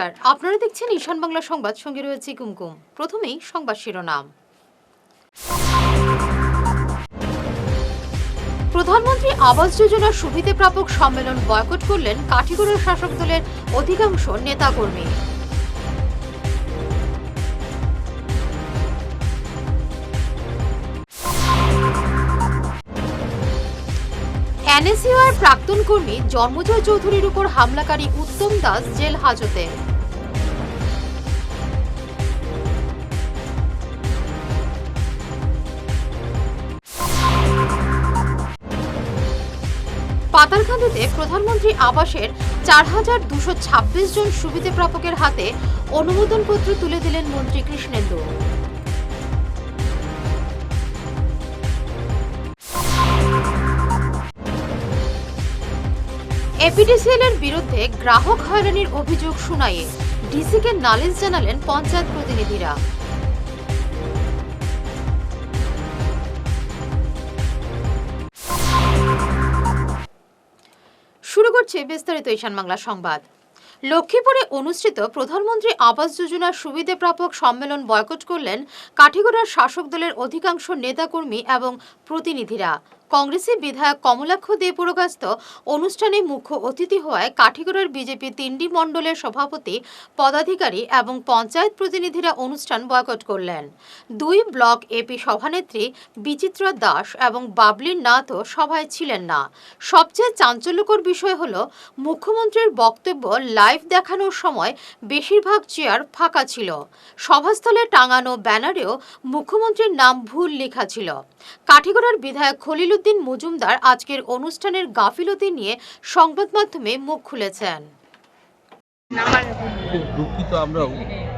নমস্কার। আপনারা দেখছেন ঈশান বাংলা সংবাদ। সঙ্গে রয়েছে কুমকুম। প্রথমেই সংবাদ শিরোনাম। প্রধানমন্ত্রী আবাস যোজনার সুবিধে প্রাপক সম্মেলন বয়কট করলেন কাঠিগড়ার শাসক দলের অধিকাংশ নেতাকর্মী। এনএসইউআর প্রাক্তন কর্মী জন্মজয় চৌধুরীর উপর হামলাকারী উত্তম দাস জেল হাজতে। পাতালকান্দিতে প্রধানমন্ত্রী আবাসের চার হাজার দুশো ছাব্বিশ জন সুবিধে প্রাপকের হাতে অনুমোদনপত্র তুলে দিলেন মন্ত্রী কৃষ্ণেন্দু। এপিডিসিএল এর বিরুদ্ধে গ্রাহক হয়রানির অভিযোগ শুনাইয়ে ডিসিকে নালিশ জানালেন পঞ্চায়েত প্রতিনিধিরা। করছে বিস্তারিত ঈশান বাংলা সংবাদ। লক্ষ্মীপুরে অনুষ্ঠিত প্রধানমন্ত্রী আবাস যোজনার সুবিধে প্রাপক সম্মেলন বয়কট করলেন কাঠিগড়ার শাসক দলের অধিকাংশ নেতাকর্মী এবং প্রতিনিধিরা। কংগ্রেসি বিধায়ক কমলাক্ষ দে পুরকাস্ত অনুষ্ঠানে মুখ্য অতিথি হওয়ায় কাঠিগড়ার বিজেপি তিনডি মণ্ডলের সভাপতি, পদাধিকারী এবং পঞ্চায়েত প্রতিনিধিরা অনুষ্ঠান বয়কট করলেন। দুই ব্লক এপি সভানেত্রী বিচিত্রা দাস এবং বাবলির নাথও সভায় ছিলেন না। সবচেয়ে চাঞ্চল্যকর বিষয় হল, মুখ্যমন্ত্রীর বক্তব্য লাইভ দেখানোর সময় বেশিরভাগ চেয়ার ফাঁকা ছিল। সভাস্থলে টাঙানো ব্যানারেও মুখ্যমন্ত্রীর নাম ভুল লেখা ছিল। কাঠিগড়ার বিধায়ক খলিলুদ্দিন মজুমদার আজকের অনুষ্ঠানের গাফিলতি নিয়ে সংবাদ মাধ্যমে মুখ খুলেছেন। খুব দুঃখিত আমরাও।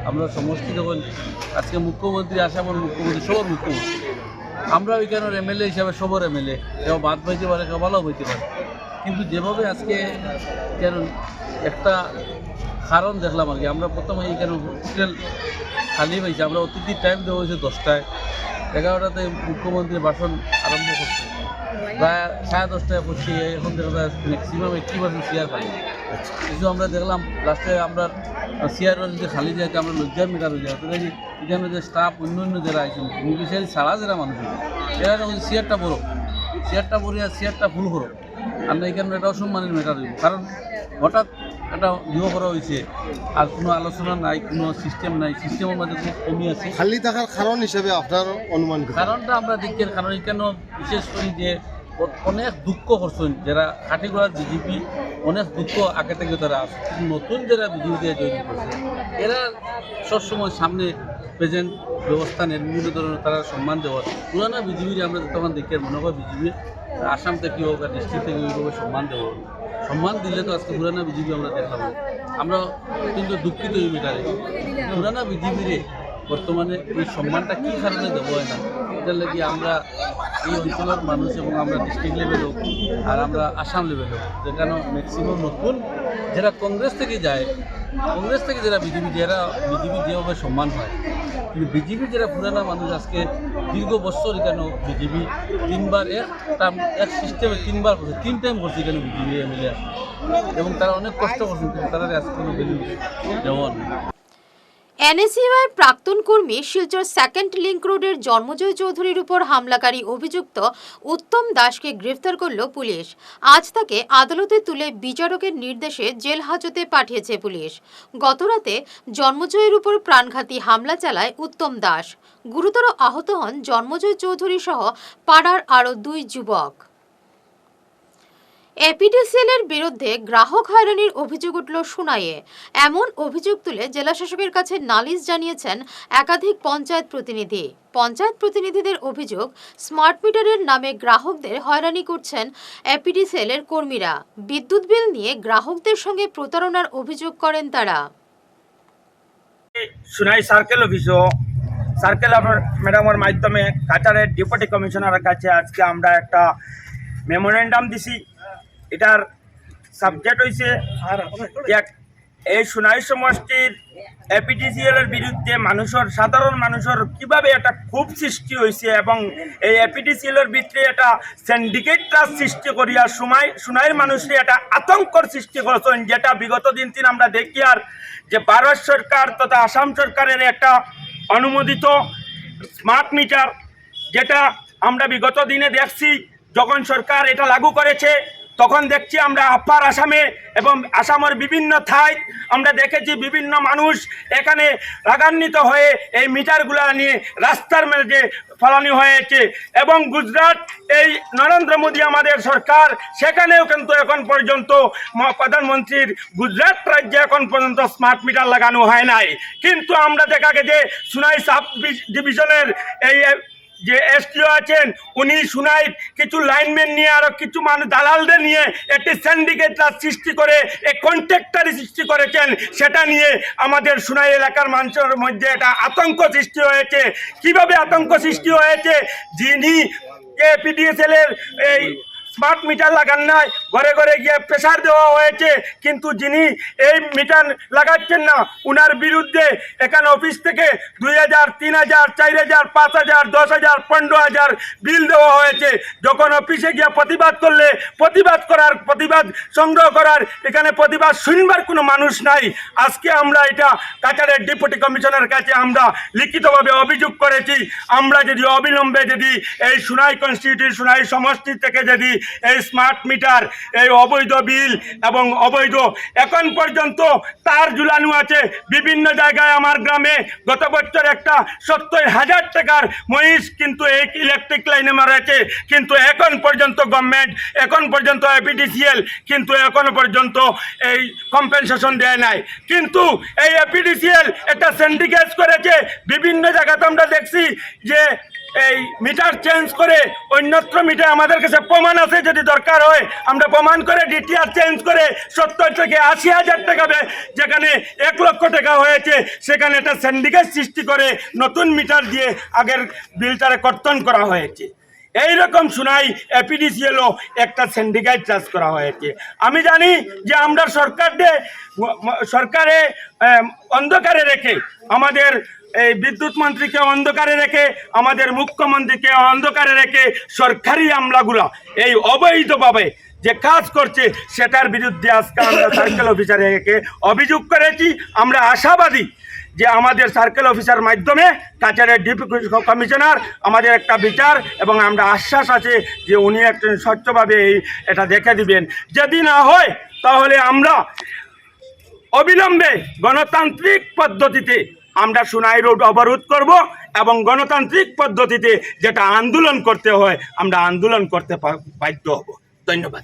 আমরা সমষ্টি যখন আজকে মুখ্যমন্ত্রী আসামর মুখ্যমন্ত্রী সবার মুখ্যমন্ত্রী। আমরা ওইখানের এমএলএ হিসাবে সবার এমএলএ। কেউ বাদ পাইতে পারে কেউ ভালো হইতে পারে। কিন্তু যেভাবে আজকে কেন একটা কারণ দেখলাম আর কি আমরা প্রথমে এইখানে হোস্টেল খালি পাইছি আমরা অতিথির টাইম দেওয়া হয়েছে দশটায়। এগারোটাতে মুখ্যমন্ত্রী ভাষণ আরম্ভ করছে প্রায় সাড়ে দশটায় করছি এখন দেখা ম্যাক্সিমাম এইটটি পার্সেন্ট চেয়ার খালি। কিছু আমরা দেখলাম লাস্টে আমরা চেয়ার যদি খালি যায় আমরা লজ্জা মেটার হয়ে যায় অতটা এখানে যে স্টাফ অন্য অন্য যারা আছেন বেনিফিশিয়ারি ছাড়া যারা মানুষ এরা যখন চেয়ারটা বড়। চেয়ারটা বড় আর চেয়ারটা ফুল করো আমরা এখানে এটা অসম্মানের মেটার হইব। কারণ হঠাৎ একটা ইয়ে করা হয়েছে। আর কোনো আলোচনা নাই কোনো সিস্টেম নাই। সিস্টেমের মধ্যে খুব কমি আছে। খালি থাকার কারণ হিসেবে আপনার অনুমান? কারণটা আমরা দেখি কারণ। এখানে বিশেষ করে যে অনেক দুঃখ করছেন যারা কাঠিগড়ার বিজেপি অনেক দুঃখ আগে থেকে তারা নতুন যারা বিজেপিতে জয়েন করছে এরা সবসময় সামনে প্রেজেন্ট ব্যবস্থা নেন। বিভিন্ন ধরনের তারা সম্মান দেওয়ার। পুরানো বিজেপির আমরা তখন দেখি মনে হয় বিজেপি আসাম থেকে হোক আর ডিস্ট্রিক্ট থেকে ওইভাবে সম্মান দেওয়া। সম্মান দিলে তো আজকে পুরানো বিজেপি আমরা দেখলাম আমরা কিন্তু দুঃখিত এই মেটারে পুরানা বিজেপিরে বর্তমানে এই সম্মানটা কী কারণে দেবো না? এটার লাগি আমরা এই অঞ্চলের মানুষ এবং আমরা ডিস্ট্রিক্ট লেভেল হোক আর আমরা আসাম লেভেল হোক যেখানে ম্যাক্সিমাম নতুন যারা কংগ্রেস থেকে যায়, কংগ্রেস থেকে যারা বিজেপি যারা বিজেপি যেভাবে সম্মান হয় কিন্তু বিজেপির যারা পুরানা মানুষ আজকে দীর্ঘ বছর এখানে বিজেপি তিনবার এক টার্ম এক সিস্টেমে তিনবার করছে, তিন টাইম করছে এখানে বিজেপি এমএলএ এবং তারা অনেক কষ্ট করছেন, কিন্তু তারা আজকে কোনো দেওয়া নেই এনএসইউআর প্রাক্তন কর্মী শিলচর সেকেন্ড লিঙ্ক রোডের জন্মজয় চৌধুরীর উপর হামলাকারী অভিযুক্ত উত্তম দাসকে গ্রেফতার করল পুলিশ। আজ তাকে আদালতে তুলে বিচারকের নির্দেশে জেল হাজতে পাঠিয়েছে পুলিশ। গতরাতে জন্মজয়ের উপর প্রাণঘাতী হামলা চালায় উত্তম দাস। গুরুতর আহত হন জন্মজয় চৌধুরী সহ পাড়ার আরও দুই যুবক। এপিডিসিএল এর বিরুদ্ধে গ্রাহক হয়রানির অভিযোগ উঠল সুনাইয়ে। এমন অভিযোগ তুলে জেলা শাসকের কাছে নালিশ জানিয়েছেন একাধিক পঞ্চায়েত প্রতিনিধি। পঞ্চায়েত প্রতিনিধিদের অভিযোগ, স্মার্ট মিটারের নামে গ্রাহকদের হয়রানি করছেন এপিডিসিএল এর কর্মীরা। বিদ্যুৎ বিল নিয়ে গ্রাহকদের সঙ্গে প্রতারণার অভিযোগ করেন তারা। সুনাই সার্কেল অফিসও। সার্কেল ম্যাডামের মাধ্যমে কাটারের ডেপুটি কমিশনারের কাছে আজকে আমরা একটা মেমোরেন্ডাম দিছি। এটার সাবজেক্ট হয়েছে এই সোনাই সমষ্টির এপিডিসিএল এর বিরুদ্ধে মানুষের, সাধারণ মানুষের কীভাবে একটা ক্ষোভ সৃষ্টি হয়েছে এবং এই এপিডিসিএল এর ভিতরে একটা সিন্ডিকেটটা সৃষ্টি করিয়া সময় সোনাইয়ের মানুষের একটা আতঙ্কর সৃষ্টি করেছেন, যেটা বিগত দিন দিন আমরা দেখি আর যে ভারত সরকার তথা আসাম সরকারের একটা অনুমোদিত স্মার্ট মিটার যেটা আমরা বিগত দিনে দেখছি, যখন সরকার এটা লাগু করেছে তখন দেখছি আমরা আপার আসামে এবং আসামের বিভিন্ন ঠাই আমরা দেখেছি বিভিন্ন মানুষ এখানে রাগান্বিত হয়ে এই মিটারগুলা নিয়ে রাস্তার মেঝে ফলানি হয়েছে। এবং গুজরাট এই নরেন্দ্র মোদী আমাদের সরকার, সেখানেও কিন্তু এখন পর্যন্ত প্রধানমন্ত্রীর গুজরাট রাজ্যে এখন পর্যন্ত স্মার্ট মিটার লাগানো হয় নাই। কিন্তু আমরা দেখা গেছে সুনাই সাব ডিভিশনের এই যে এসটিও আছেন, উনি শুনাই, কিছু লাইনম্যান নিয়ে আরও কিছু মানুষ, দালালদের নিয়ে একটি সিন্ডিকেট সৃষ্টি করে এক কন্ট্রাক্টারি সৃষ্টি করেছেন, সেটা নিয়ে আমাদের সুনাই এলাকার মানুষের মধ্যে এটা আতঙ্ক সৃষ্টি হয়েছে। কীভাবে আতঙ্ক সৃষ্টি হয়েছে? যিনি এ পিডিএসএল এর এই স্মার্ট মিটার লাগান নাই। ঘরে ঘরে গিয়ে প্রেসার দেওয়া হয়েছে। কিন্তু যিনি এই মিটার লাগাচ্ছেন না, উনার বিরুদ্ধে এখানে অফিস থেকে দুই হাজার, তিন হাজার, চার হাজার, পাঁচ হাজার, দশ হাজার, পনেরো হাজার বিল দেওয়া হয়েছে। যখন অফিসে গিয়ে প্রতিবাদ করলে, প্রতিবাদ করার, প্রতিবাদ সংগ্রহ করার, এখানে প্রতিবাদ শুনবার কোনো মানুষ নাই। আজকে আমরা এটা কাছাড়ের ডেপুটি কমিশনার কাছে আমরা লিখিতভাবে অভিযোগ করেছি। আমরা যদি অবিলম্বে যদি এই সুনাই কনস্টিটিউট সুনাই সমষ্টি থেকে যদি এই স্মার্ট মিটার এই অবৈধ বিল এবং অবৈধ, এখন পর্যন্ত তার ঝুলানো আছে। বিভিন্ন জায়গায় আমার গ্রামে গত বছর একটা সত্তর হাজার টাকার মহিষ কিন্তু এই ইলেকট্রিক লাইনে মারাছে কিন্তু এখন পর্যন্ত গভর্নমেন্ট এখন পর্যন্ত এপিডিসিএল কিন্তু এখনও পর্যন্ত এই কম্পেনসেশন দেয় নাই। কিন্তু এই এপিডিসিএল একটা সিন্ডিকেট করেছে। বিভিন্ন জায়গাতে আমরা দেখছি যে এই মিটার চেঞ্জ করে অন্যত্র মিটার আমাদের কাছে প্রমাণ আছে, যদি দরকার হয়, আমরা প্রমাণ করে ডিটিআর চেঞ্জ করে সত্তর থেকে আশি হাজার টাকা যেখানে এক লক্ষ টাকা হয়েছে, সেখানে একটা স্যান্ডিকেট সৃষ্টি করে নতুন মিটার দিয়ে আগের বিলটারে কর্তন করা হয়েছে। এই রকম শোনাই এপিডিসিএলও একটা সিন্ডিকেট চাষ করা হয়েছে। আমি জানি যে আমরা সরকারকে সরকারে অন্ধকারে রেখে আমাদের এই বিদ্যুৎ মন্ত্রীকে অন্ধকারে রেখে আমাদের মুখ্যমন্ত্রীকে অন্ধকারে রেখে সরকারি আমলাগুলো এই অবৈধভাবে যে কাজ করছে সেটার বিরুদ্ধে আজকে আমরা সার্কেল অফিসারকে অভিযোগ করেছি। আমরা আশাবাদী যে আমাদের সার্কেল অফিসার মাধ্যমে কাছাড়ের ডিপি কমিশনার আমাদের একটা বিচার এবং আমরা আশ্বাস আছে যে উনি একজন স্বচ্ছভাবে এই এটা দেখে দিবেন। যদি না হয়, তাহলে আমরা অবিলম্বে গণতান্ত্রিক পদ্ধতিতে আমরা সুনাই রোড অবরোধ করব এবং গণতান্ত্রিক পদ্ধতিতে যেটা আন্দোলন করতে হয়, আমরা আন্দোলন করতে বাধ্য হব। ধন্যবাদ।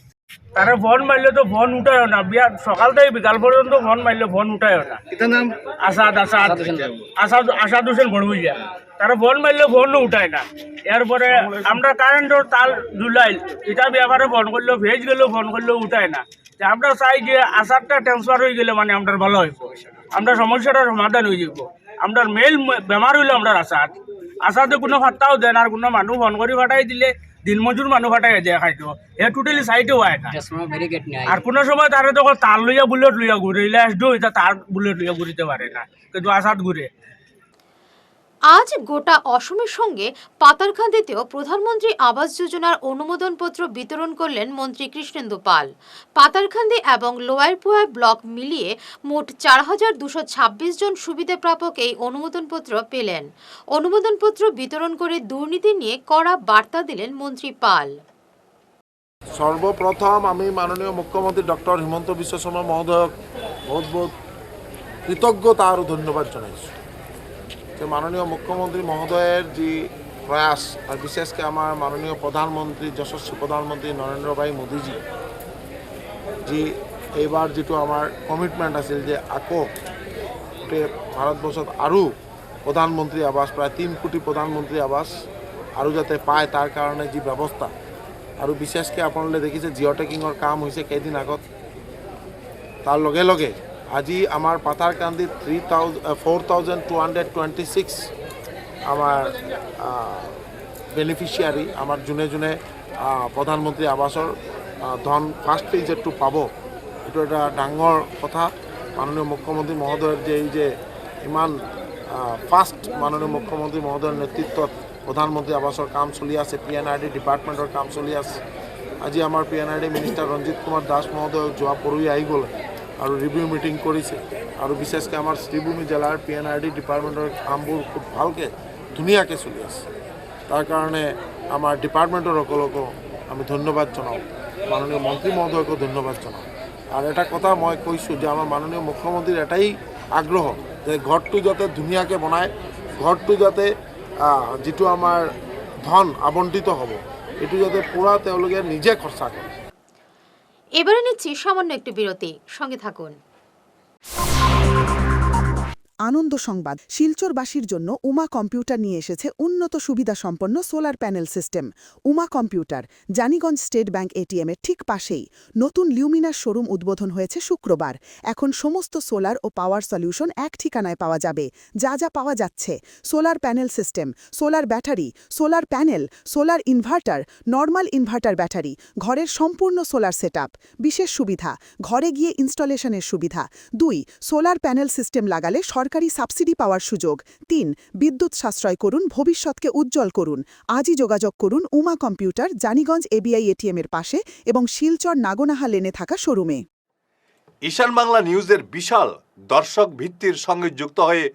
তারা ফোন মারলে তো ফোন উঠায় না বিয়া সকাল থেকে বিকাল পর্যন্ত ফোন মারলে ফোন উঠায় না নাম? আসাদ আসাদ। আসাদ আসাদ হোসেন বড়বুইয়া তারা ফোন মারলে ফোন উঠায় না এরপরে আমরা কারেন্টর তাল ঝুলাই এটা ব্যাপারে ফোন করলেও ভেজ গেলেও ফোন করলেও উঠায় না যে আমরা চাই যে আসাদটা ট্রান্সফার হয়ে গেলে মানে আমরা ভালো হইব। আমরা সমস্যাটার সমাধান হয়ে যাব। আমরা মেল বেমার হইল আমরা আসাদ। আসাদে কোনো ফাত্তাও দেন আর কোনো মানুহ ফোন কৰি ফাটাই দিলে। দিনমজুর মানুহ ফাটাই যায় খাইতো হে টোটেলি চাইতেও হয় না আর কোনো সময় তারা তখন তার লইয়া বুলেট লইয়া ঘুরে দুই তার বুলেট লইয়া ঘুরিতে পারে না কিন্তু আসাদ ঘুরে আজ গোটা অসমের সঙ্গে পাতারকান্দিতেও প্রধানমন্ত্রী আবাস যোজনার অনুমোদনপত্র বিতরণ করলেন মন্ত্রী কৃষ্ণেন্দু পাল। পাতারকান্দি এবং লোয়ারপুয়া ব্লক মিলিয়ে মোট চার হাজার দুশো ছাব্বিশ জন এই অনুমোদনপত্র পেলেন। অনুমোদনপত্র বিতরণ করে দুর্নীতি নিয়ে কড়া বার্তা দিলেন মন্ত্রী পাল। সর্বপ্রথম আমি মাননীয় মুখ্যমন্ত্রী ডক্টর হিমন্ত বিশ্ব শর্মা মহোদয়ক বহুত বহুত ধন্যবাদ জনাইছোঁ। যে মাননীয় মুখ্যমন্ত্ৰী মহোদয়ের যি প্ৰয়াস আৰু বিশেষকৈ আমাৰ মাননীয় প্ৰধানমন্ত্ৰী যশস্বী প্ৰধানমন্ত্ৰী নৰেন্দ্ৰ ভাই মোদীজী, যি এইবাৰ যিটো আমাৰ কমিটমেণ্ট আছিল যে আকৌ গোটেই ভাৰতবৰ্ষত আৰু প্ৰধানমন্ত্ৰী আৱাস প্ৰায় তিনি কোটি প্ৰধানমন্ত্ৰী আৱাস আৰু যাতে পায় তাৰ কাৰণে যি ব্যৱস্থা। আৰু বিশেষকৈ আপোনালোকে দেখিছে জিঅ' টেকিঙৰ কাম হৈছে কেইদিন আগত। তাৰ লগে লগে আজি three thousand four thousand two আমাৰ যোনে যোনে আহ, প্ৰধানমন্ত্ৰী আৱাসৰ আহ, ধন ফাৰ্ষ্ট ফেজতটো পাব এইটো এটা ডাঙৰ কথা। মাননীয় মুখ্যমন্ত্রী মহোদয়ের যে এই যে ইমান ফার্ষ্ট মাননীয় মুখ্যমন্ত্রী মহোদয়ের নেতৃত্বত প্ৰধানমন্ত্ৰী আৱাসৰ কাম চলি আছে পি এন আৰ ডি ডিপাৰ্টমেণ্টৰ কাম চলি আছে। আজি আমাৰ P N R D minister Ranjit Kumar Das মহোদয় যোৱা পৰহি আহি গ'লে। আৰু ৰিভিউ মিটিং কৰিছে আৰু বিশেষকৈ আমাৰ শ্ৰীভূমি জিলাৰ পি এন আৰ ডি ডিপাৰ্টমেণ্টৰ কামবোৰ খুব ভালকৈ, ধুনীয়াকৈ চলি আছে তাৰ কাৰণে আমাৰ ডিপাৰ্টমেণ্টৰ সকলকো আমি ধন্যবাদ জনাওঁ। মাননীয় মন্ত্ৰী মহোদয়কো ধন্যবাদ জনাওঁ। আৰু এটা কথা মই কৈছোঁ যে আমাৰ মাননীয় মুখ্যমন্ত্ৰীৰ এটাই আগ্ৰহ যে ঘৰটো যাতে ধুনীয়াকৈ বনায় ঘৰটো যাতে যিটো আমাৰ ধন আবণ্টিত হ'ব, এইটো যাতে পূৰা তেওঁলোকে নিজে খৰচা কৰে। এবারে নিচ্ছি সামান্য একটু বিরতি। সঙ্গে থাকুন। আনন্দ সংবাদ। শিলচরবাসীর জন্য উমা কম্পিউটার নিয়ে এসেছে উন্নত সুবিধা সম্পন্ন solar panel system. Uma computer, Janiganj state bank ATM এর ঠিক পাশেই। নতুন লিউমিনার শোরুম উদ্বোধন হয়েছে শুক্রবার। এখন সমস্ত সোলার ও পাওয়ার সলিউশন এক ঠিকানায় পাওয়া যাবে। যা যা পাওয়া যাচ্ছে। Solar panel system, solar battery, solar panel, solar inverter, normal inverter battery, ঘরের সম্পূর্ণ সোলার সেটআপ। বিশেষ সুবিধা, ঘরে গিয়ে ইনস্টলেশনের সুবিধা। দুই, সোলার প্যানেল সিস্টেম লাগালে সরকারি সাবসিডি পাওয়ার সুযোগ। তিন, বিদ্যুৎ সাশ্রয় করুন, ভবিষ্যৎকে উজ্জ্বল করুন। আজই যোগাযোগ করুন উমা কম্পিউটার, জানিগঞ্জ এবিআই এটিএম এর পাশে এবং শিলচর নাগনাহা লেনে থাকা শোরুমে। ঈশান বাংলা নিউজের বিশাল দর্শক ভিত্তির সঙ্গে যুক্ত হয়ে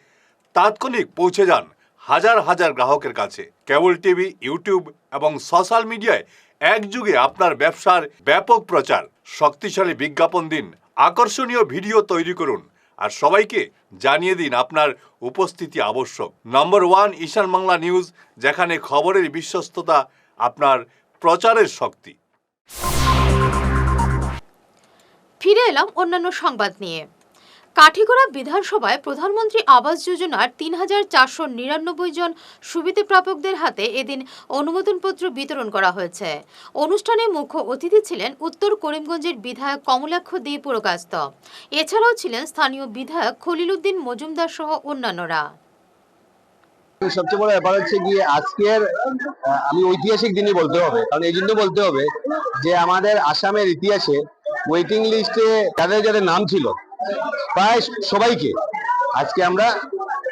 তাৎক্ষণিক পৌঁছে যান হাজার হাজার গ্রাহকের কাছে। কেবল টিভি, ইউটিউব এবং সোশ্যাল মিডিয়ায় একযুগে আপনার ব্যবসার ব্যাপক প্রচার। শক্তিশালী বিজ্ঞাপন দিন, আকর্ষণীয় ভিডিও তৈরি করুন আর সবাইকে জানিয়ে দিন আপনার উপস্থিতি আবশ্যক। Number one Ishan Bangla news, যেখানে খবরের বিশ্বস্ততা আপনার প্রচারের শক্তি। ফিরে এলাম অন্যান্য সংবাদ নিয়ে। কাঠিগড়া বিধানসভায় প্রধানমন্ত্রী আবাস যোজনার তিন হাজার চারশো নিরানব্বই জন সুবিধাপ্রাপকদের হাতে এদিন অনুমোদনপত্র বিতরণ করা হয়েছে। অনুষ্ঠানে মুখ্য অতিথি ছিলেন উত্তর করিমগঞ্জের বিধায়ক কমলাক্ষ দে পুরকাস্ত। এছাড়াও ছিলেন স্থানীয় বিধায়ক খলিলুদ্দিন মজুমদার সহ অন্যান্যরা। সবচেয়ে বড় ব্যাপার হচ্ছে গিয়ে আজকের আমি ঐতিহাসিক দিনই বলতে হবে, কারণ এই জন্য বলতে হবে যে আমাদের আসামের ইতিহাসে ওয়েটিং লিস্টে যাদের যাদের নাম ছিল প্রায় সবাইকে। আজকে আমরা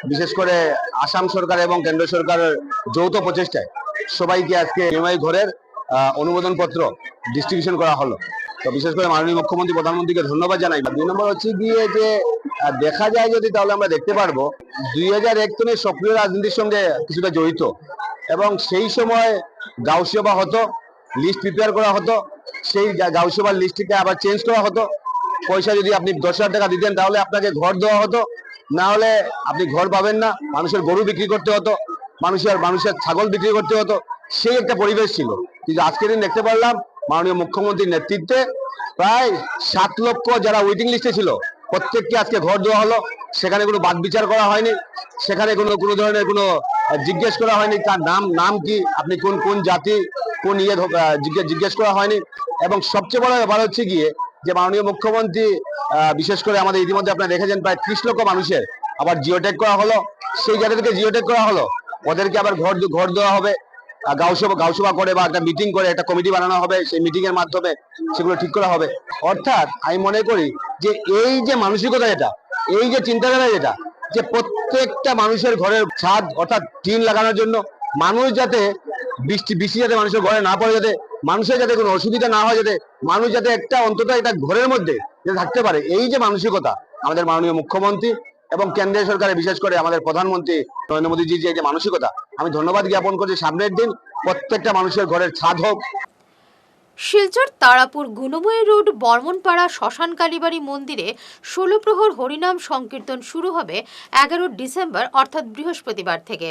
বিশেষ করে আসাম সরকার এবং কেন্দ্র সরকারের যৌথ প্রচেষ্টায় সবাইকে আজকে এমআই ঘরের অনুমোদন পত্র ডিস্ট্রিবিউশন করা হলো। তো বিশেষ করে মাননীয় মুখ্যমন্ত্রী, প্রধানমন্ত্রীকে ধন্যবাদ জানাই। দুই নম্বর হচ্ছে গিয়ে যে দেখা যায় যদি তাহলে আমরা দেখতে পারব, দুই হাজার এক সনে সক্রিয় রাজনীতির সঙ্গে কিছুটা জড়িত এবং সেই সময় গাউসেবা হতো লিস্ট প্রিপেয়ার করা হতো, সেই গা- গাউসেবার লিস্টটিকে আবার চেঞ্জ করা হতো। পয়সা যদি আপনি দশ হাজার টাকা দিতেন, তাহলে আপনাকে ঘর দেওয়া হতো। না হলে আপনি ঘর পাবেন না, মানুষের গরু বিক্রি করতে হতো, মানুষের মানুষের ছাগল বিক্রি করতে হতো। সেই একটা পরিবেশ ছিল। কিন্তু আজকের দিন দেখতে পারলাম, মাননীয় মুখ্যমন্ত্রীর নেতৃত্বে প্রায় সাত লক্ষ যারা ওয়েটিং লিস্টে ছিল, প্রত্যেককে আজকে ঘর দেওয়া হলো। সেখানে কোনো বাদ বিচার করা হয়নি। সেখানে কোনো কোনো ধরনের কোনো জিজ্ঞেস করা হয়নি, তার নাম নাম কি, আপনি কোন কোন জাতি, কোন ইয়ে জিজ্ঞেস করা হয়নি। এবং সবচেয়ে বড় ব্যাপার হচ্ছে গিয়ে যে মাননীয় মুখ্যমন্ত্রী বিশেষ করে আমাদের ইতিমধ্যে আপনারা দেখেছেন প্রায় ত্রিশ লক্ষ মানুষের আবার জিওটেক করা হলো। সেই যাদেরকে জিওটেক করা হলো। ওদেরকে আবার ঘর ঘর দেওয়া হবে। গাউসভা গাউসভা করে বা একটা মিটিং করে একটা কমিটি বানানো হবে। সেই মিটিং এর মাধ্যমে সেগুলো ঠিক করা হবে। অর্থাৎ আমি মনে করি যে এই যে মানসিকতা যেটা, এই যে চিন্তাধারা যেটা, যে প্রত্যেকটা মানুষের ঘরের ছাদ অর্থাৎ টিন লাগানোর জন্য মানুষ যাতে বৃষ্টি বৃষ্টি যাতে মানুষের ঘরে না পড়ে, যাতে মানুষের যাতে কোনো অসুবিধা না হয়, যাতে মানুষ যাতে একটা অন্তত একটা ঘরের মধ্যে যাতে থাকতে পারে, এই যে মানসিকতা আমাদের মাননীয় মুখ্যমন্ত্রী এবং কেন্দ্রীয় সরকারে, বিশেষ করে আমাদের প্রধানমন্ত্রী নরেন্দ্র মোদীজির যে যে মানসিকতা, আমি ধন্যবাদ জ্ঞাপন করছি সামনের দিন প্রত্যেকটা মানুষের ঘরের ছাদ হোক শিলচর তারাপুর গুণময়ী রোড, বর্মনপাড়া, শ্মশান কালীবাড়ি মন্দিরে ষোলো প্রহর হরিনাম সংকীর্তন শুরু হবে এগারো ডিসেম্বর, অর্থাৎ বৃহস্পতিবার থেকে।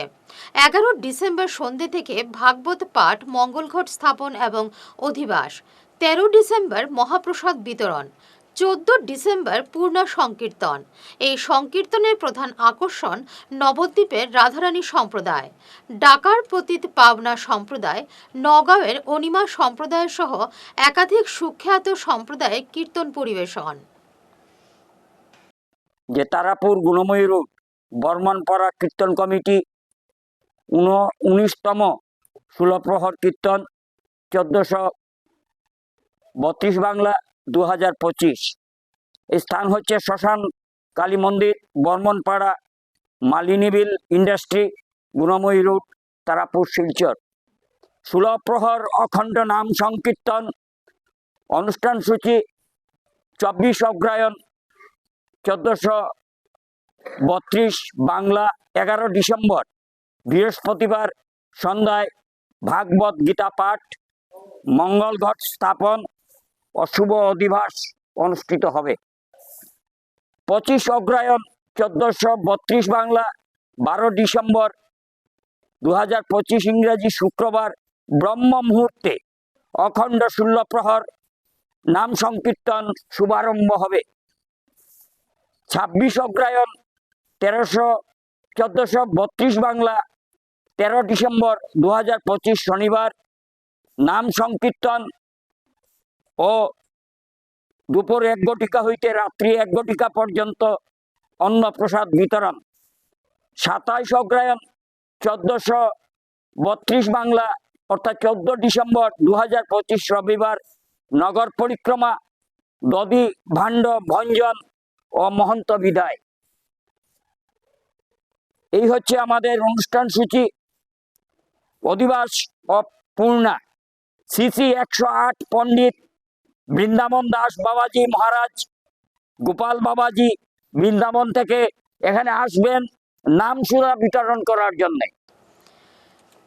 এগারো ডিসেম্বর সন্ধ্যে থেকে ভাগবত পাঠ, মঙ্গলঘট স্থাপন এবং অধিবাস। তেরো ডিসেম্বর মহাপ্রসাদ বিতরণ। চোদ্দ ডিসেম্বর পূর্ণ সংকীর্তন। এই সংকীর্তনের প্রধান আকর্ষণ নবদ্বীপের রাধারানী সম্প্রদায়। ডাকার পতিত পাবনা সম্প্রদায়, নগাঁওয়ের অনিমা সম্প্রদায় সহ একাধিক সুখ্যাত সম্প্রদায়ের কীর্তন পরিবেশন। যে তারাপুর গুণময়ী রোড বর্মনপাড়া কীর্তন কমিটি, উন উনিশতম ষোলপ্রহর কীর্তন, চোদ্দশো বত্রিশ বাংলা দু হাজার পঁচিশ। স্থান হচ্ছে শ্মশান কালী মন্দির, বর্মনপাড়া, মালিনীবিল ইন্ডাস্ট্রি, গুণময়ী রুট, তারাপুর শিলচর। ষোলো প্রহর অখণ্ড নাম সংকীর্তন, অনুষ্ঠান সূচি চব্বিশ অগ্রায়ণ, চোদ্দোশো বত্রিশ বাংলা, এগারো ডিসেম্বর। বৃহস্পতিবার সন্ধ্যায় ভাগবত গীতা পাঠ মঙ্গলঘট স্থাপন অশুভ অধিবাস অনুষ্ঠিত হবে। পঁচিশ অগ্রায়ণ চোদ্দশো বত্রিশ বাংলা, বারো ডিসেম্বর দু হাজার পঁচিশ ইংরেজি শুক্রবার ব্রহ্ম মুহূর্তে অখণ্ড ষোল প্রহর নাম সংকীর্তন শুভারম্ভ হবে। ছাব্বিশ অগ্রায়ণ তেরোশো চোদ্দশো বত্রিশ বাংলা, তেরো ডিসেম্বর দু শনিবার নাম সংকীর্তন ও দুপুর এক ঘটিকা হইতে রাত্রি এক ঘটিকা পর্যন্ত অন্নপ্রসাদ বিতরণ। সাতাইশ অগ্রায়ণ চোদ্দশো বত্রিশ বাংলা, অর্থাৎ চোদ্দ ডিসেম্বর দু হাজার পঁচিশ রবিবার, নগর পরিক্রমা দদি ভাণ্ড, ভঞ্জন ও মহন্ত বিদায়। এই হচ্ছে আমাদের অনুষ্ঠান সূচি। অধিবাস ও পূর্ণা। সিসি একশো আট পণ্ডিত বৃন্দাবন দাস বাবাজি মহারাজ, গোপাল বাবাজি বৃন্দাবন থেকে এখানে আসবেন, নাম সুরা বিতরণ করার জন্যে।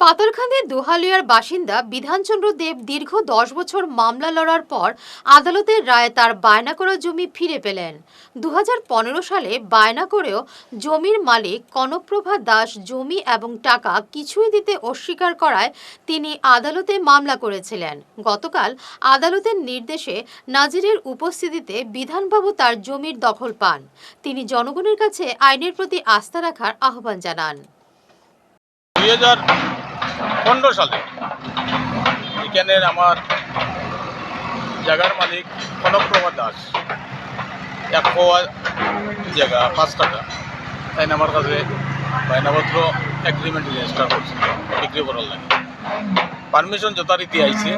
পাতারখান্দি দোহালিয়ার বাসিন্দা বিধানচন্দ্র দেব দীর্ঘ দশ বছর মামলা লড়ার পর আদালতের রায়ে তার বায়না করা জমি ফিরে পেলেন। দু হাজার পনেরো সালে বায়না করেও জমির মালিক কনকপ্রভা দাস জমি এবং টাকা কিছুই দিতে অস্বীকার করায় তিনি আদালতে মামলা করেছিলেন। গতকাল আদালতের নির্দেশে নাজিরের উপস্থিতিতে বিধানবাবু তার জমির দখল পান। তিনি জনগণের কাছে আইনের প্রতি আস্থা রাখার আহ্বান জানান। পনেরো সালে। এখানের আমার জায়গার মালিক কনকপ্রভা দাস। এক পোয়া জায়গা, পাঁচ টাকা। তাই আমার কাছে বায়নাপত্র এগ্রিমেন্ট রেজিস্টার করছে। বিক্রি করার লাগে। পারমিশন যথারীতি আইছে।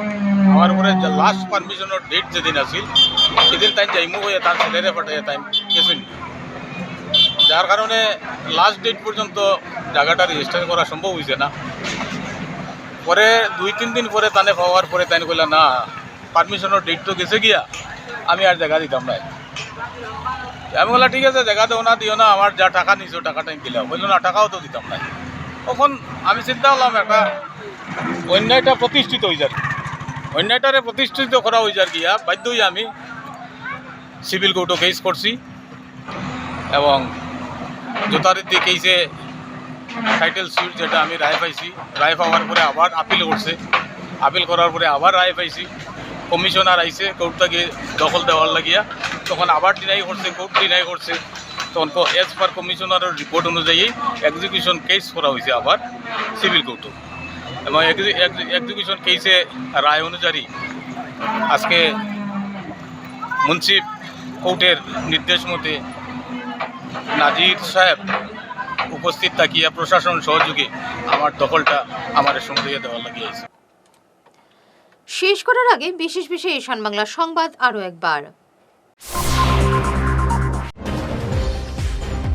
আমার উপরে লাস্ট পারমিশনের ডেট যেদিন আছিল, সেদিন তাই যাইমু হয়ে তার ছেলেরে পাঠাইয়া তাই গেছেন যার কারণে লাস্ট ডেট পর্যন্ত জায়গাটা রেজিস্টার করা সম্ভব হয়েছে না। পরে, দুই, তিন দিন পরে তানে পাওয়ার পরে তাই কইলা, না পারমিশনের ডেট তো গেছে গিয়া, আমি আর জায়গা দিতাম না আমি বললাম ঠিক আছে জায়গা দেও না, দিও না, আমার যা টাকা নিছো টাকাটা আমি দিলাম বলল না, টাকাও তো দিতাম না তখন আমি চিন্তা করলাম, একটা অন্যায়টা প্রতিষ্ঠিত হয়ে যার অন্যায়টারে প্রতিষ্ঠিত করা হয়ে যার গিয়া বাধ্য হয়ে আমি। সিভিল কোর্টও কেস করছি এবং যথারীতি কেসে টাইটেল সুইট যেটা আমি রায় পাইছি। রায় পাওয়ার পরে আবার আপিল করছে। আপিল করার পরে আবার রায় পাইছি। কমিশনার আইছে কোর্ট থেকে দখল দেওয়ার লাগিয়া। তখন আবার ডিনাই করছে কোর্ট ডিনাই করছে। তখন এজ পার কমিশনারের রিপোর্ট অনুযায়ী এক্সিকিউশন কেস করা হয়েছে আবার সিভিল কোর্টও এবং এক্সিকিউশন কেসে রায় অনুযায়ী আজকে মুন্সিপ কোর্টের নির্দেশ মতে নাজির সাহেব উপস্থিত থাকিয়া প্রশাসন সহযোগে আমার দখলটা আমার সঙ্গে দেওয়ার লাগিয়েছে। শেষ করার আগে বিশেষ বিশেষ ঈশান বাংলা সংবাদ আরও একবার।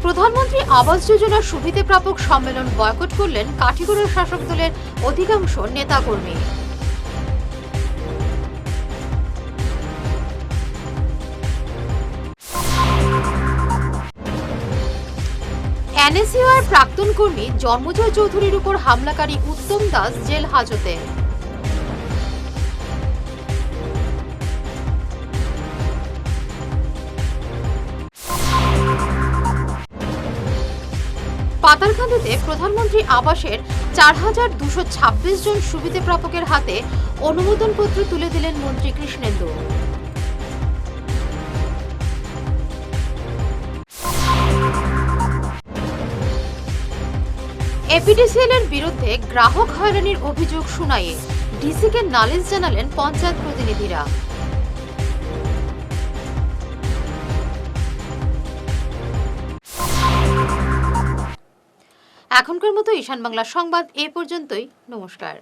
প্রধানমন্ত্রী আবাস যোজনার সুবিধে প্রাপক সম্মেলন বয়কট করলেন কাঠিগড়ার শাসক দলের অধিকাংশ নেতাকর্মী। এনএসইউআর প্রাক্তন কর্মী জন্মজয় চৌধুরীর উপর হামলাকারী উত্তম দাস জেল হাজতে। পাতারকান্দিতে প্রধানমন্ত্রী আবাসের চার হাজার দুশো ছাব্বিশ জন সুবিধে প্রাপকের হাতে অনুমোদনপত্র তুলে দিলেন মন্ত্রী কৃষ্ণেন্দু। এপিডিসিএল এর বিরুদ্ধে গ্রাহক হয়রানির অভিযোগ শুনাইয়ে ডিসিকে নালিশ জানালেন পঞ্চায়েত প্রতিনিধিরা। এখনকার মতো ঈশান বাংলা সংবাদ এ পর্যন্তই। নমস্কার।